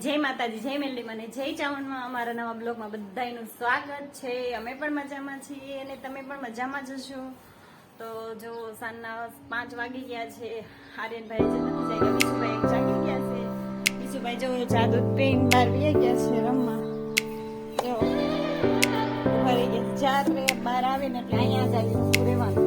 જય માતાજી, જય મેલ્લી મને, જય ચાવનમાં અમારા નવા બ્લોગમાં બધાયનું સ્વાગત છે. અમે પણ મજામાં છીએ અને તમે પણ મજામાં જ હશો? તો જો સાંજના પાંચ વાગી ગયા છે. આર્યનભાઈ જે નથી વિશુભાઈ જાગી ગયા છે. બીજુભાઈ જો જાદુ પેન બહાર ગયા છે રમવા. જો ફરી ગયા ચાર બહાર આવીને એટલે અહીંયા જ આવી રહેવાનું.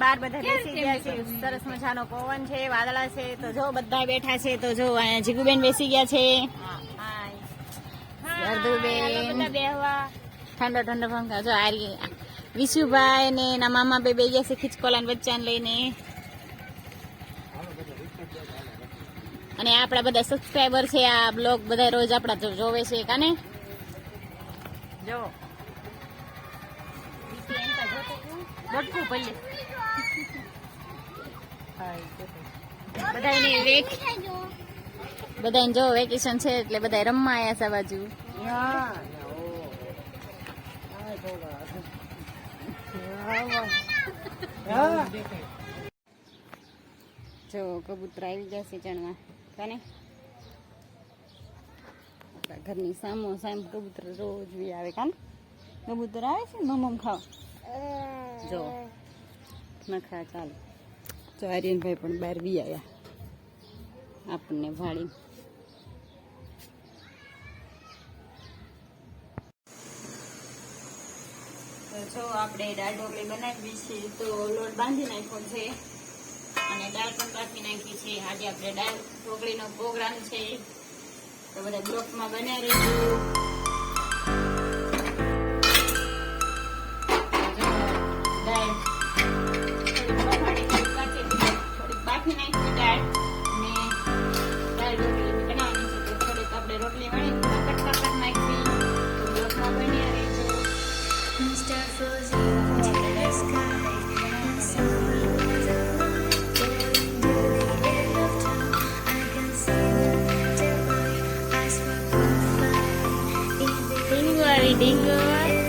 બાર બધા બેસી ગયા છે? સરસ મજાનો પવન છે વાદળા છે તો જો બધા બેઠા છે તો જો અહીંયા જીગુબેન બેસી ગયા છે. શારદુબેન ઠંડો ઠંડો પંખા જો આરી વિશુભાઈ ને એના મામા બે બે ગયા છે ખીચકોલા બચ્ચાને લઈને. અને આપણા બધા સબસ્ક્રાઈબર છે આ બ્લોગ બધા રોજ આપણા જોવે છે કાને? જો. બટકું પલ્લે બધાની વેક જો વેકેશન છે એટલે બધા રમવા આવ્યા છે બાજુ. જો કબૂતર આવી ગયા છે ચણવા. કાને? ઘરની સામો સામ કબૂતર રોજ બી આવે કાન? કબૂતર આવે છે મમમ ખાવ? જો, નખા ચાલો. જો આર્યનભાઈ પણ બહાર બી આવ્યા આપણને વાળી તો જો આપણે દાળ ઢોકળી બનાવી છે, તો લોટ બાંધી નાખ્યો છે. અને દાળ પણ કાપી નાખી છે. આજે આપણે દાળ ઢોકળીનો પ્રોગ્રામ છે. તો બધા બ્લોકમાં બન્યા રહેજો. đi đi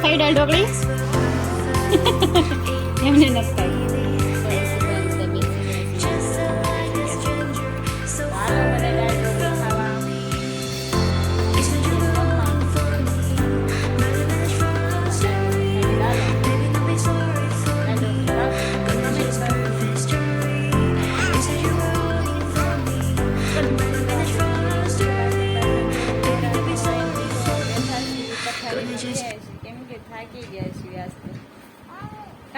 ખાઈ દાળ ઢોકળી એમને નથી ખાઈ Just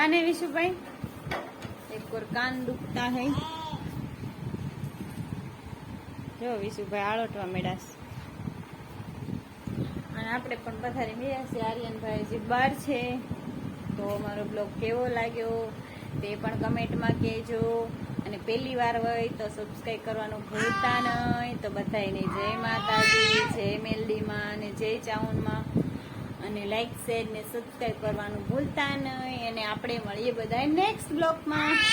કાને भाई? એક और કાન દુખતા है। જો વિશુભાઈ આળોટવા મેળાશ અને આપણે પણ પથારી મેળ્યા છે આર્યનભાઈ બહાર છે. તો અમારો બ્લોગ કેવો લાગ્યો તે પણ કમેન્ટમાં કહેજો. અને પહેલી વાર હોય તો સબસ્ક્રાઈબ કરવાનું ભૂલતા નહીં. તો બધાને જય માતાજી, જય મેલડીમાં અને જય ચાઉનમાં. અને લાઈક શેર ને સબસ્ક્રાઈબ કરવાનું ભૂલતા નહીં અને આપણે મળીએ બધા નેક્સ્ટ બ્લોગમાં